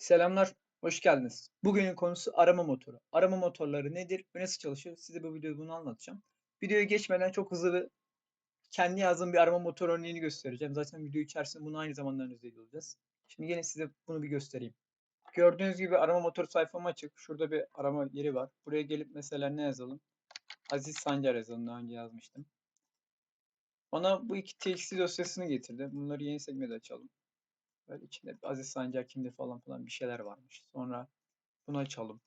Selamlar, hoş geldiniz. Bugünün konusu arama motoru. Arama motorları nedir ve nasıl çalışır? Size bu videoda bunu anlatacağım. Videoya geçmeden çok hızlı bir kendi yazdığım bir arama motoru örneğini göstereceğim. Zaten video içerisinde bunu aynı zamanda analiz ediyoruz. Şimdi gelin size bunu bir göstereyim. Gördüğünüz gibi arama motoru sayfam açık. Şurada bir arama yeri var. Buraya gelip mesela ne yazalım? Aziz Sancar yazalım. Daha önce yazmıştım. Bana bu iki txt dosyasını getirdi. Bunları yeni sekmede açalım. Böyle içinde Aziz Sancar kimdir falan falan bir şeyler varmış. Sonra bunu açalım.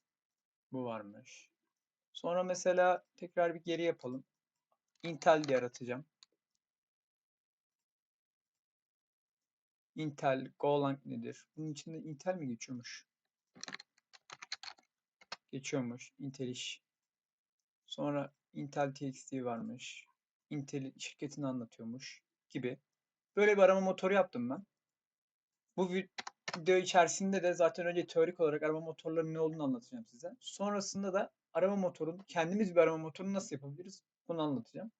Bu varmış. Sonra mesela tekrar bir geri yapalım. Intel diye aratacağım. Intel, Golang nedir? Bunun içinde Intel mi geçiyormuş? Geçiyormuş. Intel iş. Sonra Intel TXT varmış. Intel şirketini anlatıyormuş gibi. Böyle bir arama motoru yaptım ben. Bu video içerisinde de zaten önce teorik olarak arama motorlarının ne olduğunu anlatacağım size. Sonrasında da arama motorunu, kendimiz bir arama motorunu nasıl yapabiliriz bunu anlatacağım.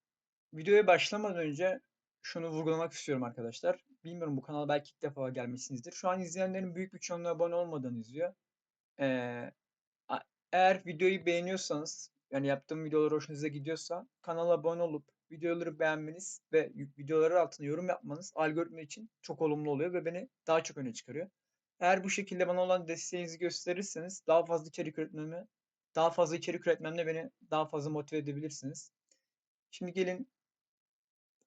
Videoya başlamadan önce şunu vurgulamak istiyorum arkadaşlar. Bilmiyorum bu kanal belki ilk defa gelmişsinizdir. Şu an izleyenlerin büyük bir çoğunluğu abone olmadan izliyor. Ee, eğer videoyu beğeniyorsanız, yani yaptığım videolar hoşunuza gidiyorsa kanala abone olup videoları beğenmeniz ve videoları altına yorum yapmanız algoritma için çok olumlu oluyor ve beni daha çok öne çıkarıyor. Eğer bu şekilde bana olan desteğinizi gösterirseniz daha fazla içerik üretmemi, daha fazla içerik üretmemle beni daha fazla motive edebilirsiniz. Şimdi gelin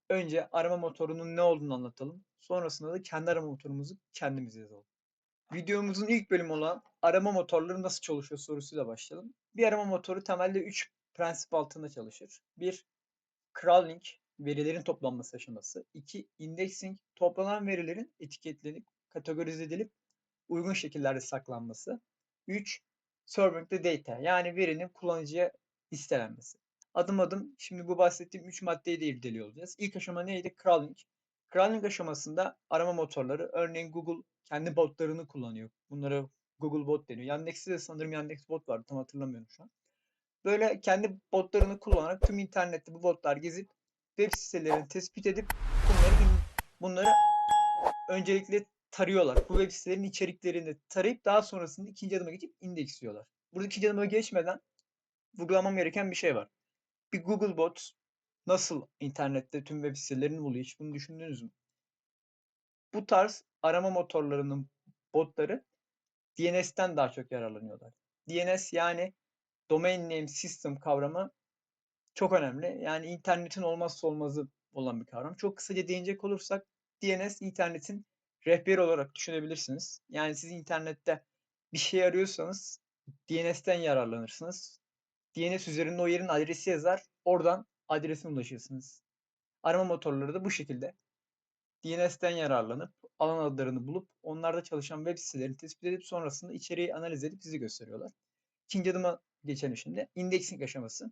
önce arama motorunun ne olduğunu anlatalım. Sonrasında da kendi arama motorumuzu kendimiz yazalım. Videomuzun ilk bölümü olan arama motorları nasıl çalışıyor sorusuyla başlayalım. Bir arama motoru temelde 3 prensip altında çalışır. 1. Crawling, verilerin toplanması aşaması. 2. Indexing, toplanan verilerin etiketlenip, kategorize edilip uygun şekillerde saklanması. 3. Serving the data, yani verinin kullanıcıya listelenmesi. Adım adım şimdi bu bahsettiğim 3 maddeyi de irdeliyor olacağız. İlk aşama neydi? Crawling. Crawling aşamasında arama motorları, örneğin Google kendi botlarını kullanıyor. Bunlara Google bot deniyor. Yandex'te de sanırım Yandex bot vardı. Tam hatırlamıyorum şu an. Böyle kendi botlarını kullanarak tüm internette bu botlar gezip web sitelerini tespit edip bunları bunları öncelikle tarıyorlar. Bu web sitelerinin içeriklerini tarayıp daha sonrasında ikinci adıma geçip indeksliyorlar. Burada ikinci adıma geçmeden vurgulamam gereken bir şey var. Bir Google bot nasıl internette tüm web sitelerini buluyor? Hiç bunu düşündünüz mü? Bu tarz arama motorlarının botları DNS'ten daha çok yararlanıyorlar. DNS yani Domain Name System kavramı çok önemli. Yani internetin olmazsa olmazı olan bir kavram. Çok kısaca değinecek olursak DNS internetin rehberi olarak düşünebilirsiniz. Yani siz internette bir şey arıyorsanız DNS'ten yararlanırsınız. DNS üzerinde o yerin adresi yazar. Oradan adresine ulaşırsınız. Arama motorları da bu şekilde DNS'ten yararlanıp alan adlarını bulup onlarda çalışan web sitelerini tespit edip sonrasında içeriği analiz edip sizi gösteriyorlar. İkinci adıma geçelim şimdi. Indexing aşaması.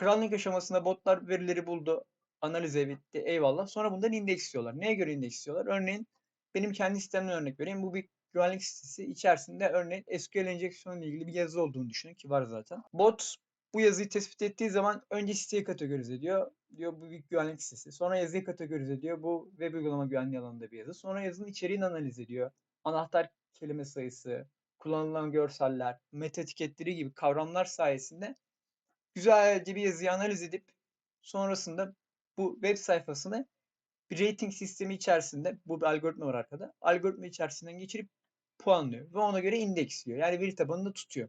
Crawling aşamasında botlar verileri buldu, analiz etti, eyvallah. Sonra bundan indeksliyorlar. Neye göre indeksliyorlar? Örneğin benim kendi sistemden örnek vereyim. Bu bir güvenlik sitesi içerisinde örneğin SQL enjeksiyon ile ilgili bir yazı olduğunu düşünün ki var zaten. Bot bu yazıyı tespit ettiği zaman önce siteyi kategorize ediyor. Diyor bu bir güvenlik sitesi. Sonra yazıyı kategorize ediyor. Bu web uygulama güvenliği alanında bir yazı. Sonra yazının içeriğini analiz ediyor. Anahtar kelime sayısı, kullanılan görseller, meta etiketleri gibi kavramlar sayesinde güzelce bir yazıyı analiz edip sonrasında bu web sayfasını bir rating sistemi içerisinde bu bir algoritma var arkada. Algoritma içerisinden geçirip puanlıyor ve ona göre indeksliyor. Yani veri tabanını tutuyor.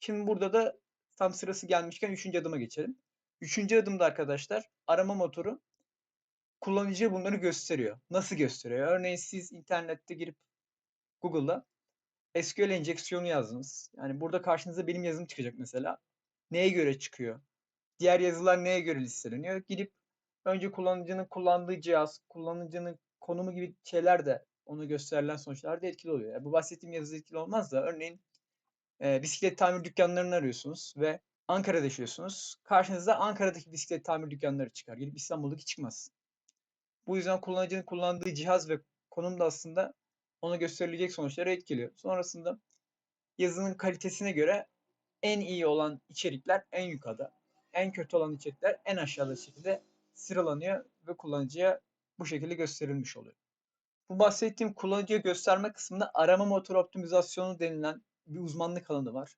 Şimdi burada da tam sırası gelmişken üçüncü adıma geçelim. Üçüncü adımda arkadaşlar arama motoru kullanıcıya bunları gösteriyor. Nasıl gösteriyor? Örneğin siz internette girip Google'da SQL enjeksiyonu yazdınız. Yani burada karşınıza benim yazım çıkacak mesela. Neye göre çıkıyor? Diğer yazılar neye göre listeleniyor? Gidip önce kullanıcının kullandığı cihaz, kullanıcının konumu gibi şeyler de onu gösterilen sonuçlar da etkili oluyor. Yani bu bahsettiğim yazı etkili olmaz da örneğin e, bisiklet tamir dükkanlarını arıyorsunuz ve Ankara'da yaşıyorsunuz. Karşınıza Ankara'daki bisiklet tamir dükkanları çıkar. Gelip İstanbul'daki çıkmaz. Bu yüzden kullanıcının kullandığı cihaz ve konum da aslında ona gösterilecek sonuçları etkiliyor. Sonrasında yazının kalitesine göre en iyi olan içerikler en yukarıda, en kötü olan içerikler en aşağıda şekilde sıralanıyor ve kullanıcıya bu şekilde gösterilmiş oluyor. Bu bahsettiğim kullanıcıya gösterme kısmında arama motoru optimizasyonu denilen bir uzmanlık alanı var.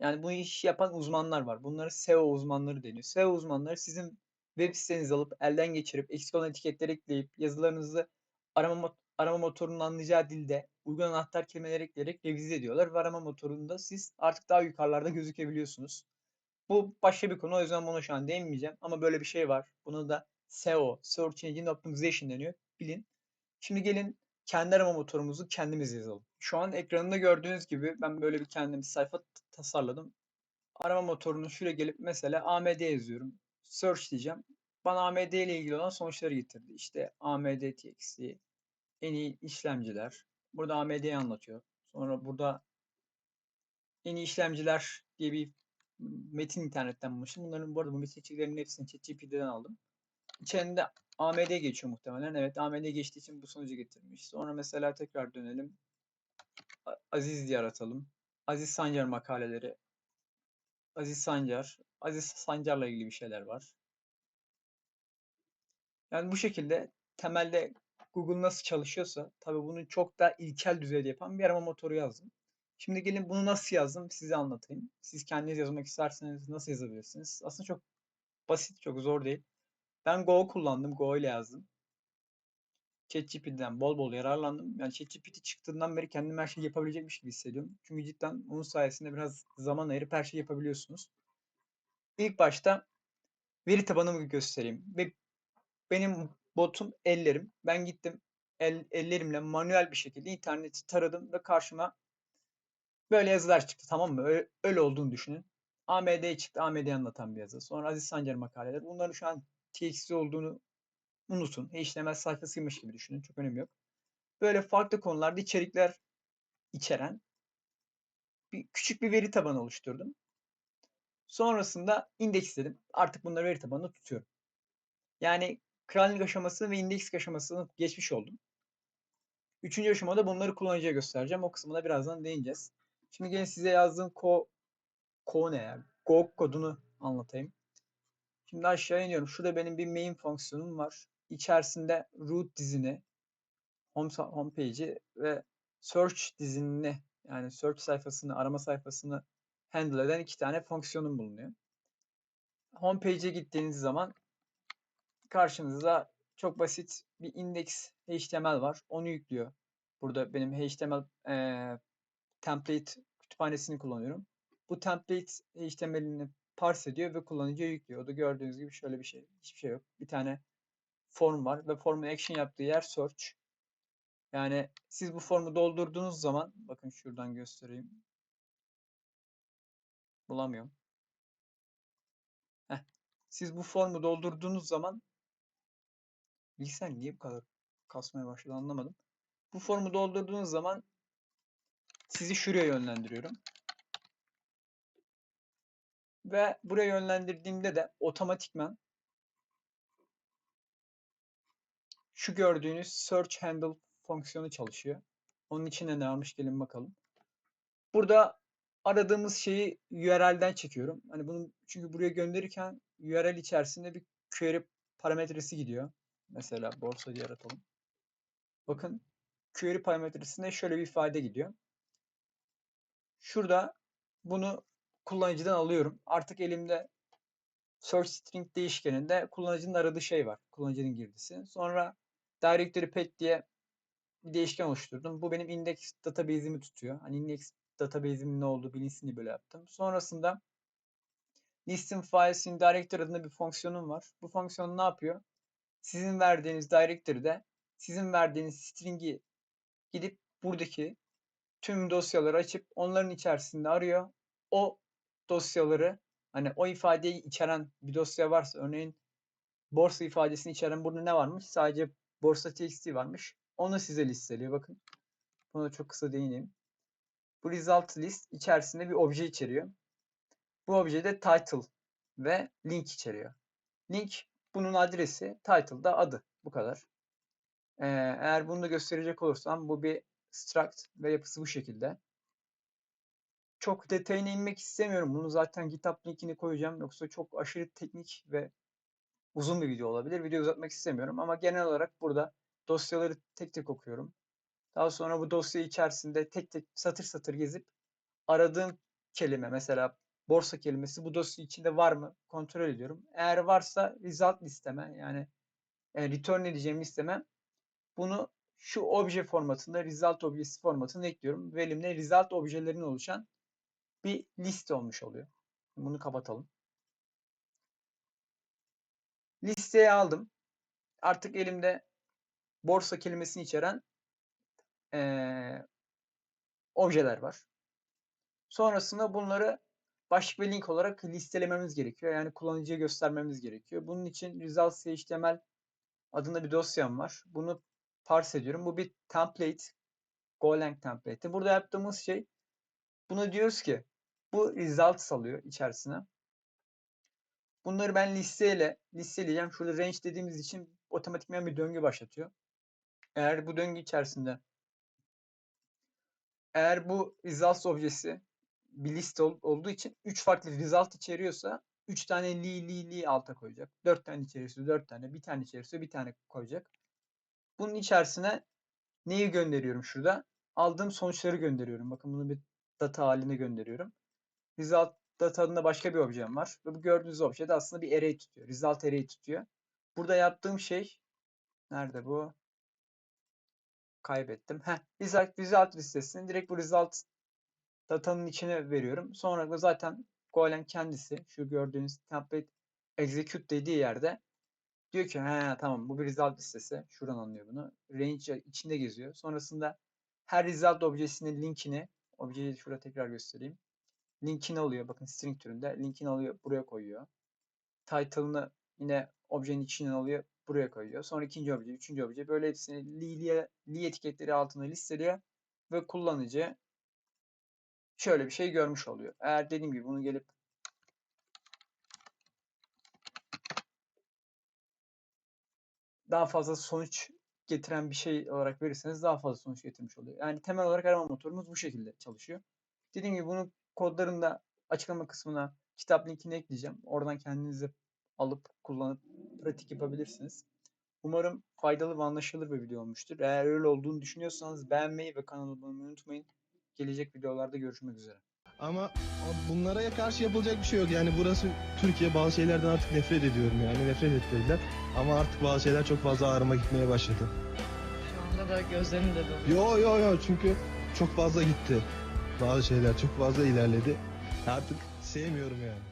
Yani bu işi yapan uzmanlar var. Bunları SEO uzmanları deniyor. SEO uzmanları sizin web sitenizi alıp elden geçirip eksik olan etiketleri ekleyip yazılarınızı arama, mot- arama motorunun anlayacağı dilde uygun anahtar kelimeler ekleyerek revize ediyorlar ve arama motorunda siz artık daha yukarılarda gözükebiliyorsunuz. Bu başka bir konu o yüzden buna şu an değinmeyeceğim ama böyle bir şey var. Buna da SEO, Search Engine Optimization deniyor. Bilin. Şimdi gelin kendi arama motorumuzu kendimiz yazalım. Şu an ekranında gördüğünüz gibi ben böyle bir kendim sayfa tasarladım. Arama motorunu şuraya gelip mesela AMD yazıyorum. Search diyeceğim. Bana AMD ile ilgili olan sonuçları getirdi. İşte AMD TXT, en iyi işlemciler. Burada AMD'yi anlatıyor. Sonra burada en iyi işlemciler diye bir metin internetten bulmuşum. Bunların bu arada bu metin hepsini ChatGPT'den aldım. İçerinde AMD geçiyor muhtemelen. Evet AMD geçtiği için bu sonucu getirmiş. Sonra mesela tekrar dönelim. Aziz diye aratalım. Aziz Sancar makaleleri. Aziz Sancar. Aziz Sancar'la ilgili bir şeyler var. Yani bu şekilde temelde Google nasıl çalışıyorsa tabii bunu çok daha ilkel düzeyde yapan bir arama motoru yazdım. Şimdi gelin bunu nasıl yazdım size anlatayım. Siz kendiniz yazmak isterseniz nasıl yazabilirsiniz? Aslında çok basit, çok zor değil. Ben Go kullandım. Go ile yazdım. ChatGPT'den bol bol yararlandım. Yani ChatGPT çıktığından beri kendim her şeyi yapabilecekmiş gibi hissediyorum. Çünkü cidden onun sayesinde biraz zaman ayırıp her şeyi yapabiliyorsunuz. İlk başta veri tabanımı göstereyim. Ve benim botum ellerim. Ben gittim el, ellerimle manuel bir şekilde interneti taradım ve karşıma böyle yazılar çıktı tamam mı? Öyle, öyle olduğunu düşünün. AMD çıktı. AMD'yi anlatan bir yazı. Sonra Aziz Sancar makaleleri. Bunların şu an TXT olduğunu unutun. HTML sayfasıymış gibi düşünün. Çok önemi yok. Böyle farklı konularda içerikler içeren bir küçük bir veri tabanı oluşturdum. Sonrasında indeksledim. Artık bunları veri tabanında tutuyorum. Yani krallık aşaması ve indeks aşamasını geçmiş oldum. Üçüncü aşamada bunları kullanıcıya göstereceğim. O kısmına birazdan değineceğiz. Şimdi gelin size yazdığım ko, ko ne? Go kodunu anlatayım. Şimdi aşağı iniyorum. Şurada benim bir main fonksiyonum var. İçerisinde root dizini, home, homepage'i ve search dizinini yani search sayfasını, arama sayfasını handle eden iki tane fonksiyonum bulunuyor. Homepage'e gittiğiniz zaman karşınızda çok basit bir index HTML var. Onu yüklüyor. Burada benim HTML e, template kütüphanesini kullanıyorum. Bu template HTML'ini parse ediyor ve kullanıcıya yüklüyor. O da gördüğünüz gibi şöyle bir şey. Hiçbir şey yok. Bir tane form var ve formun action yaptığı yer search. Yani siz bu formu doldurduğunuz zaman bakın şuradan göstereyim. Bulamıyorum. Heh. Siz bu formu doldurduğunuz zaman bilgisayar niye bu kadar kasmaya başladı anlamadım. Bu formu doldurduğunuz zaman sizi şuraya yönlendiriyorum. Ve buraya yönlendirdiğimde de otomatikman şu gördüğünüz search handle fonksiyonu çalışıyor. Onun içine ne varmış gelin bakalım. Burada aradığımız şeyi URL'den çekiyorum. Hani bunu çünkü buraya gönderirken URL içerisinde bir query parametresi gidiyor. Mesela borsa yaratalım. Bakın query parametresinde şöyle bir ifade gidiyor. Şurada bunu kullanıcıdan alıyorum. Artık elimde search string değişkeninde kullanıcının aradığı şey var. Kullanıcının girdisi. Sonra directory path diye bir değişken oluşturdum. Bu benim index database'imi tutuyor. Hani index database'imin ne olduğu bilinsin böyle yaptım. Sonrasında listen files in directory adında bir fonksiyonum var. Bu fonksiyon ne yapıyor? Sizin verdiğiniz directory'de sizin verdiğiniz string'i gidip buradaki tüm dosyaları açıp onların içerisinde arıyor. O dosyaları hani o ifadeyi içeren bir dosya varsa örneğin borsa ifadesini içeren burada ne varmış? Sadece borsa txt varmış. Onu size listeliyor bakın. Buna çok kısa değineyim. Bu result list içerisinde bir obje içeriyor. Bu obje de title ve link içeriyor. Link bunun adresi, title da adı. Bu kadar. Ee, eğer bunu da gösterecek olursam bu bir struct ve yapısı bu şekilde. Çok detayına inmek istemiyorum. Bunu zaten GitHub linkini koyacağım. Yoksa çok aşırı teknik ve uzun bir video olabilir. Video uzatmak istemiyorum ama genel olarak burada dosyaları tek tek okuyorum. Daha sonra bu dosya içerisinde tek tek satır satır gezip aradığım kelime mesela borsa kelimesi bu dosya içinde var mı kontrol ediyorum. Eğer varsa result listeme yani e, return edeceğim listeme bunu şu obje formatında result objesi formatına ekliyorum. Ve elimde result objelerinin oluşan bir liste olmuş oluyor. Bunu kapatalım. Listeye aldım. Artık elimde borsa kelimesini içeren eee, objeler var. Sonrasında bunları başlık ve link olarak listelememiz gerekiyor. Yani kullanıcıya göstermemiz gerekiyor. Bunun için results HTML adında bir dosyam var. Bunu parse ediyorum. Bu bir template. Golang template. Burada yaptığımız şey buna diyoruz ki bu results alıyor içerisine. Bunları ben listeyle listeleyeceğim. Şurada range dediğimiz için otomatikman bir döngü başlatıyor. Eğer bu döngü içerisinde eğer bu results objesi bir liste ol- olduğu için 3 farklı result içeriyorsa 3 tane li li li alta koyacak. 4 tane içeriyorsa 4 tane, bir tane içeriyorsa bir tane koyacak. Bunun içerisine neyi gönderiyorum şurada? Aldığım sonuçları gönderiyorum. Bakın bunu bir data haline gönderiyorum. Result data adında başka bir objem var. Ve bu gördüğünüz obje de aslında bir array tutuyor. Result array tutuyor. Burada yaptığım şey nerede bu? Kaybettim. Heh, result, result listesini direkt bu result datanın içine veriyorum. Sonra da zaten Golang kendisi şu gördüğünüz template execute dediği yerde diyor ki he tamam bu bir result listesi. Şuradan anlıyor bunu. Range içinde geziyor. Sonrasında her result objesinin linkini objeyi şurada tekrar göstereyim. Linkini alıyor. Bakın string türünde. Linkini alıyor. Buraya koyuyor. Title'ını yine objenin içinden alıyor. Buraya koyuyor. Sonra ikinci obje, üçüncü obje. Böyle hepsini li, li etiketleri altında listeliyor. Ve kullanıcı şöyle bir şey görmüş oluyor. Eğer dediğim gibi bunu gelip daha fazla sonuç getiren bir şey olarak verirseniz daha fazla sonuç getirmiş oluyor. Yani temel olarak arama motorumuz bu şekilde çalışıyor. Dediğim gibi bunun kodlarını da açıklama kısmına kitap linkini ekleyeceğim. Oradan kendinizi alıp kullanıp pratik yapabilirsiniz. Umarım faydalı ve anlaşılır bir video olmuştur. Eğer öyle olduğunu düşünüyorsanız beğenmeyi ve kanalıma abone olmayı unutmayın. Gelecek videolarda görüşmek üzere. Ama bunlara karşı yapılacak bir şey yok. Yani burası Türkiye bazı şeylerden artık nefret ediyorum yani nefret ettirdiler. Ama artık bazı şeyler çok fazla ağrıma gitmeye başladı. Şu anda da gözlerim de doluyor. Yo yo yo çünkü çok fazla gitti. Bazı şeyler çok fazla ilerledi. Artık sevmiyorum yani.